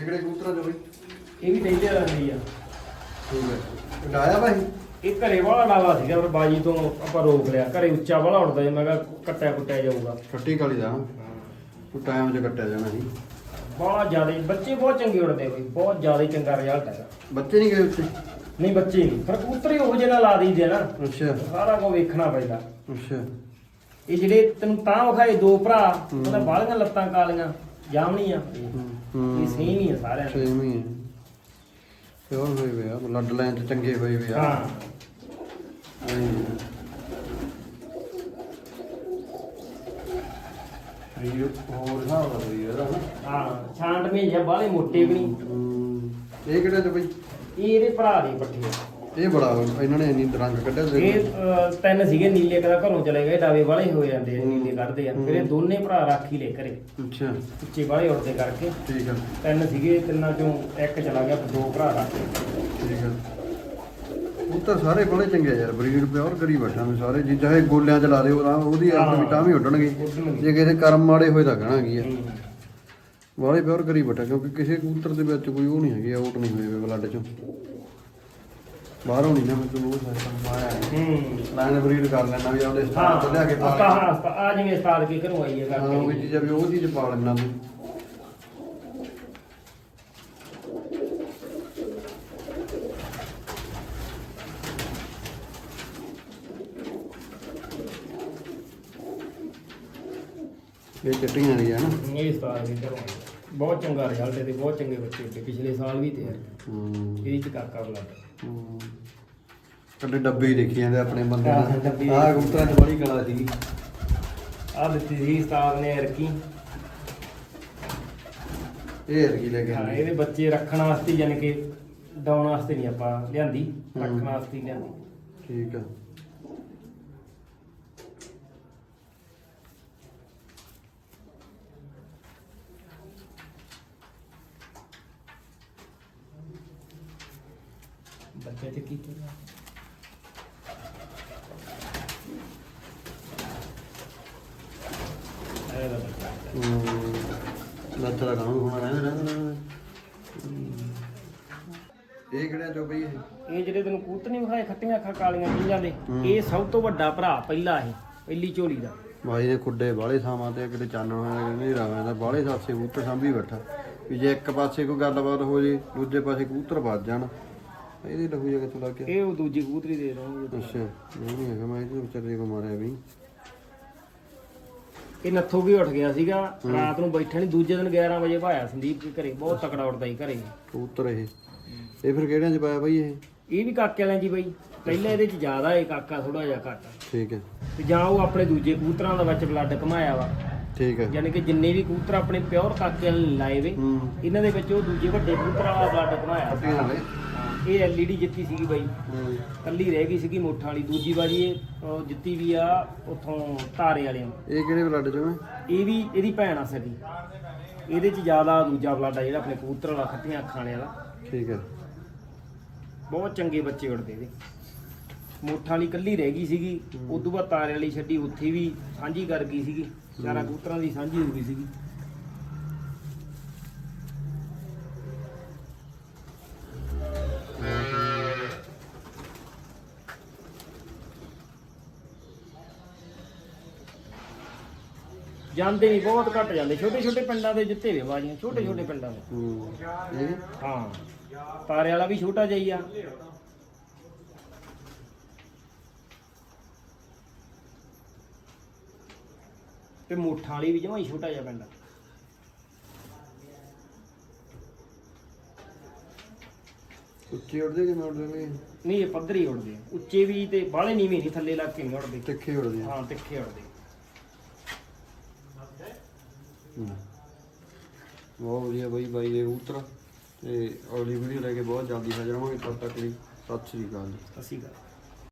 ਜਿਹੜੇ ਕਬੂਤਰਾਂ ਜੋ ਬਈ। ਇਹ ਵੀ ਡੇਂਜਰ ਰਹਿੰਦੀ ਆ। ਠੀਕ ਹੈ ਡਾਇਆ ਭਾਈ? ਇਹ ਘਰੇ ਵਾਲਾ ਡਾਲਾ ਸੀਗਾ ਪਰ ਬਾਜੀ ਤੋਂ ਆਪਾਂ ਰੋਕ ਲਿਆ। ਘਰੇ ਉੱਚਾ ਵਾਲਾ ਉੱਡਦਾ ਜੇ ਮੈਂ ਕਿਹਾ ਕੱਟਿਆ ਕੁੱਟਿਆ ਜਾਊਗਾ। ਛੱਟੀ ਕਾਲੀ ਦਾ। ਤੂੰ ਟਾਈਮ 'ਚ ਕੱਟਿਆ ਜਾਣਾ ਸੀ। ਬਹੁਤ ਜ਼ਿਆਦਾ ਬੱਚੇ ਬਹੁਤ ਚੰਗੇ ਉੱਡਦੇ ਬਈ ਬਹੁਤ ਜ਼ਿਆਦਾ ਚੰਗਾ ਰਿਜ਼ਲਟ ਹੈਗਾ। ਬੱਚੇ ਨਹੀਂ ਗਏ ਉੱਤੇ ਨਹੀਂ ਬੱਚੇ ਨਹੀਂ। ਪਰ ਕਬੂਤਰ ਹੀ ਉਹ ਜਿਹੇ ਲਾ ਦਈਦੇ ਨਾ। ਅੱਛਾ। ਸਾਰਾ ਕੁਝ ਵੇਖਣਾ ਪੈਂਦਾ। ਅੱਛਾ। ਇਹ ਜਿਹੜੇ ਤੈਨੂੰ ਤਾਂ ਵਿਖਾਏ ਦੋ ਭਰਾ। ਉਹਦਾ ਬਾਲੀਆਂ ਲੱਤਾਂ ਕਾਲੀਆਂ। ਜਾਮਣੀਆਂ ਹੂੰ। ਇਹ ਸੇਮ ਹੀ ਆ ਸਾਰਿਆਂ ਦੇ। ਸੇਮ ਹੀ ਹੈ ਪਿਓਰ ਹੋਏ ਵੇ ਆ ਬਲੱਡ ਲਾਈਨ 'ਚ ਚੰਗੇ ਹੋਏ ਵੇ ਆ। ਹਾਂ। ਇਹ ਹੋਰ ਹਿਸਾਬ ਦਾ ਵੀ ਇਹਦਾ ਨਾ। ਹਾਂ ਛਾਂਟ ਮੇਜਾ ਬਾਲੇ ਮੋਟੇ ਵੀ ਨਹੀਂ। ਇਹ ਕਿਹੜਾ ਚ ਬਈ? ਇਹ ਇਹਦੇ ਭਰਾ ਦੇ ਪੱਠੇ ਆ। ਇਹ ਬੜਾ ਇਹਨਾਂ ਨੇ ਇੰਨੀ ਰੰਗ ਕੱਢਿਆ ਸੀ ਇਹ ਅਹ, ਤਿੰਨ ਸੀਗੇ ਨੀਲੇ ਕਦਾ ਘਰੋਂ ਚਲੇ ਗਏ ਡਾਵੇ ਵਾਲੇ ਹੋ ਜਾਂਦੇ ਆ ਨੀਲੇ ਕੱਢਦੇ ਆ। ਫਿਰ ਇਹ ਦੋਨੇ ਭਰਾ ਰਾਖੀ ਲੈ ਘਰੇ ਅੱਛਾ। ਉੱਚੇ ਵਾਲੇ ਉੜਦੇ ਕਰਕੇ। ਠੀਕ ਆ। ਤਿੰਨ ਸੀਗੇ ਤਿੰਨਾਂ ਚੋਂ ਇੱਕ ਚਲਾ ਗਿਆ ਫਿਰ ਦੋ ਭਰਾ ਰੱਖ। ਠੀਕ ਆ। ਉੱਤਰ ਸਾਰੇ ਬੜੇ ਚੰਗੇ ਯਾਰ ਬਰੀਡ ਪਿਓਰ ਕਰੀ ਬੈਠਾ ਮੈਂ ਸਾਰੇ। ਜੀ ਚਾਹੇ ਗੋਲਿਆਂ ਚ ਲਾ ਦੇ ਉਹਦਾ ਉਹਦੀ ਆਪ ਵੀ ਤਾਂ ਵੀ ਉੱਡਣਗੇ। ਉੱਡਣਗੇ। ਜੇ ਕਿਸੇ ਕਰਮ ਮਾੜੇ ਹੋਏ ਤਾਂ ਕਹਣਾ ਕੀ ਆ। ਹੂੰ। ਵਾਲੇ ਪਿਓਰ ਕਰੀ ਬੈਠਾ ਕਿਉਂਕਿ ਕਿਸੇ ਕਬੂਤਰ ਦੇ ਵਿੱਚ ਕੋਈ ਉਹ ਨਹੀਂ ਹੈਗੀ ਆਊਟ ਨਹੀਂ ਹੋਏ ਬਲੱਡ ਚੋਂ। ਬਾਹਰੋਂ ਨਹੀਂ ਨਾ ਮੈਂ ਤੈਨੂੰ ਉਹ ਸਿਸਟਮ ਪਾਇਆ ਹੂੰ। ਲਾਈਨ ਬਰੀਡ ਕਰ ਲੈਣਾ ਵੀ ਹਾਂ ਸਟਾਰ ਤੋਂ ਲਿਆ ਕੇ ਪਾ ਆਪਾਂ ਹਾਂ ਆਪਾਂ- ਆ ਜਿਵੇਂ ਸਟਾਰ ਕੇ ਘਰੋਂ ਆਈਏ ਹਾਂ ਉਹ ਕਰਕੇ ਵੀ ਉਹ ਚੀਜ਼ ਪਾ ਲੈਣਾ ਤੂੰ। ਇਹ ਚਟੀਆਂ ਦੀ ਆ ਨਾ। ਇਹ ਸਟਾਰ ਕੇ ਘਰੋਂ। ਬਹੁਤ ਚੰਗਾ ਰਿਜ਼ਲਟ ਇਹਦੇ ਬਹੁਤ ਚੰਗੇ ਬੱਚੇ ਉੱਡੇ ਪਿਛਲੇ ਸਾਲ ਵੀ ਤੇ ਹੂੰ ਇਹਦੇ ਚ ਕਾਕਾ ਬਲੱਡ ਹੂੰ। ਕੱਡੇ ਡੱਬੇ ਹੀ ਦੇਖੀ ਜਾਂਦੇ ਆਪਣੇ ਬੰਦੇ ਆਹ, ਡੱਬੇ। ਆਹ ਕਬੂਤਰਾਂ 'ਚ ਬੜੀ ਕਲਾ ਸੀਗੀ ਆ ਦਿੱਤੀ ਸੀ ਸਟਾਰ ਨੇ ਰਕੀ ਇਹ ਹਰਕੀ ਲੈ ਕੇ ਹਾਂ ਆਉਂਦੇ। ਇਹਦੇ ਬੱਚੇ ਰੱਖਣ ਵਾਸਤੇ ਯਾਨੀ ਕਿ ਡਾਉਣ ਵਾਸਤੇ ਨਹੀਂ ਆਪਾਂ ਲਿਆਂਦੀ। ਰੱਖਣ ਵਾਸਤੇ ਹੀ ਲਿਆਂਦੀ ਠੀਕ ਆ ਬੱਚੇ ਤੇ ਕੀ ਇਹਦਾ ਬੱਚਾ ਲੱਤ ਦਾ ਕੰਮ ਹੋਣਾ ਰਹਿੰਦਾ ਰਹਿੰਦਾ ਇਹ ਕਿਹੜਾ ਚੋ ਬਈ ਇਹ ਇਹ ਜਿਹੜੇ ਤੈਨੂੰ ਕੂਤ ਨਹੀਂ ਵਿਖਾਏ ਖੱਟੀਆਂ ਅੱਖਾਂ ਕਾਲੀਆਂ ਪੀਂਜਾਂ ਦੇ। ਇਹ ਸਭ ਤੋਂ ਵੱਡਾ ਭਰਾ ਪਹਿਲਾ ਇਹ ਪਹਿਲੀ ਝੋਲੀ ਦਾ। ਭਾਈ ਨੇ ਖੁੱਡੇ ਬਾਲੇ ਥਾਵਾਂ ਤੇ ਕਿਤੇ ਚਾਨਣ ਹੋਇਆ ਨਹੀਂ ਰਹਾ ਦਾ ਬਾਲੇ ਸਾਸੇ ਕਬੂਤਰ ਸਾਂਭੀ ਬੈਠਾ। ਵੀ ਜੇ ਇੱਕ ਪਾਸੇ ਕੋਈ ਗੱਲਬਾਤ ਹੋ ਜੇ ਦੂਜੇ ਪਾਸੇ ਕਬੂਤਰ ਵੱਜ ਜਾਣ। ਇਹਦੇ ਲਹੂ ਜਗ੍ਹਾ ਤੋਂ ਲੱਗ ਗਿਆ। ਇਹ ਉਹ ਦੂਜੀ ਕਬੂਤਰੀ ਦੇ ਦਵਾਂਗੇ ਅੱਛਾ ਨਹੀਂ ਨਹੀਂ ਹੈਗਾ ਮੈਂ ਇਹਦੇ ਵਿਚਾਰੇ ਕੋ ਮਾਰਿਆ ਵੀ। ਇਹ ਨੱਥੋ ਵੀ ਉੱਠ ਗਿਆ ਸੀਗਾ ਰਾਤ ਨੂੰ ਬੈਠਾ ਨਹੀਂ ਦੂਜੇ ਦਿਨ 11 ਵਜੇ ਭਾਇਆ ਸੰਦੀਪ ਦੇ ਘਰੇ ਬਹੁਤ ਤਕੜਾ ਉੱਠਦਾ ਸੀ ਘਰੇ। ਕਬੂਤਰ ਇਹ। ਇਹ ਫਿਰ ਕਿਹੜਿਆਂ ਚ ਪਾਇਆ ਬਾਈ ਇਹ? ਇਹ ਵੀ ਕਾਕੇ ਵਾਲਿਆਂ ਦੀ ਬਈ। ਪਹਿਲਾਂ ਇਹਦੇ ਚ ਜ਼ਿਆਦਾ ਇਹ ਕਾਕਾ ਥੋੜਾ ਜਿਹਾ ਘੱਟ ਠੀਕ ਹੈ। ਤੇ ਜਾਂ ਉਹ ਆਪਣੇ ਦੂਜੇ ਕਬੂਤਰਾਂ ਦਾ ਵਿੱਚ ਬਲੱਡ ਕਮਾਇਆ ਵਾ। ਠੀਕ ਹੈ। ਯਾਨੀ ਕਿ ਜਿੰਨੇ ਵੀ ਕਬੂਤਰ ਆਪਣੇ ਪਿਓਰ ਕਾਕੇ ਵਾਲੇ ਲਾਏ ਵੇ ਹੂੰ। ਇਹਨਾਂ ਦੇ ਵਿੱਚ ਉਹ ਦੂਜੇ ਵੱਡੇ ਕਬੂਤਰਾਂ ਵਾਲਾ ਬਲੱਡ ਕਮਾਇਆ ਹਾਂ, ਇਹ ਐਲਈਡੀ ਜਿੱਤੀ ਸੀਗੀ ਬਾਈ। ਕੱਲੀ ਰਹਿ ਗਈ ਸੀਗੀ ਮੋਠਾਂ ਵਾਲੀ। ਦੂਜੀ ਵਾਰੀ ਇਹ ਉਹ ਜਿੱਤੀ ਵੀ ਆ ਉਥੋਂ ਤਾਰੇ ਵਾਲਿਆਂ ਇਹ ਕਿਹੜੇ ਬਲੱਡ ਚੋਂ ਹੈ? ਇਹ ਵੀ ਇਹਦੀ ਭੈਣ ਆ ਸਕੀ ਇਹਦੇ ਚ ਜ਼ਿਆਦਾ ਦੂਜਾ ਬਲੱਡ ਆ ਜਿਹੜਾ ਆਪਣੇ ਕਬੂਤਰ ਵਾਲਾ ਖੱਟੀਆਂ ਅੱਖਾਂ ਵਾਲਾ। ਠੀਕ ਹੈ। ਬਹੁਤ ਚੰਗੇ ਬੱਚੇ ਉੱਡਦੇ ਇਹਦੇ। ਮੋਠਾਂ ਵਾਲੀ ਕੱਲੀ ਰਹਿ ਗਈ ਸੀਗੀ। ਉਦੋਂ ਬਾਅਦ ਤਾਰੇ ਵਾਲੀ ਛੱਡੀ ਉੱਥੇ ਵੀ ਸਾਂਝੀ ਕਰ ਗਈ ਸੀਗੀ। ਚਾਰਾਂ ਕਬੂਤਰਾਂ ਦੀ ਸਾਂਝੀ ਹੋ ਗਈ ਸੀਗੀ। ਜਾਂਦੇ ਨਹੀਂ ਬਹੁਤ ਘੱਟ ਜਾਂਦੇ। ਛੋਟੇ ਛੋਟੇ ਪਿੰਡਾਂ ਦੇ ਜਿੱਤੇ ਵੇ ਬਾਜੀਆਂ ਛੋਟੇ ਛੋਟੇ ਪਿੰਡਾਂ ਦੇ। ਹੂੰ। ਇਹ ਹਾਂ। ਤਾਰੇ ਵਾਲਾ ਵੀ ਛੋਟਾ ਜਿਹਾ ਹੀ ਆ। ਤੇ ਮੋਠਾਂ ਵਾਲੀ ਵੀ ਜਮਾਂ ਹੀ ਛੋਟਾ ਜਿਹਾ ਪਿੰਡ ਆ। ਉੱਚੀ ਉੱਡਦੇ ਕਿ ਮੈਂ ਉੱਡਦੇ ਨੇ ਨਹੀਂ ਇਹ ਪੱਧਰੀ ਉੜਦੇ ਆ। ਉੱਚੇ ਵੀ ਤੇ ਬਾਹਲੇ ਨੀਵੇਂ ਨਹੀਂ ਥੱਲੇ ਲੱਗ ਕੇ ਨਹੀਂ ਉੜਦੇ ਤਿੱਖੇ ਉੱਡਦੇ ਆ। ਹਾਂ ਤਿੱਖੇ ਉੜਦੇ ਹੂੰ। ਬਹੁਤ ਵਧੀਆ ਬਾਈ ਬਾਈ ਦੇ ਕਬੂਤਰ ਤੇ ਅਗਲੀ ਵੀਡੀਓ ਲੈ ਕੇ ਬਹੁਤ ਜਲਦੀ ਹਾਜ਼ਰ ਹੋਵਾਂਗੇ। ਤਦ ਤੱਕ ਲਈ ਸਤਿ ਸ੍ਰੀ ਅਕਾਲ ਜੀ। ਸਤਿ ਸ਼੍ਰੀ ਅਕਾਲ।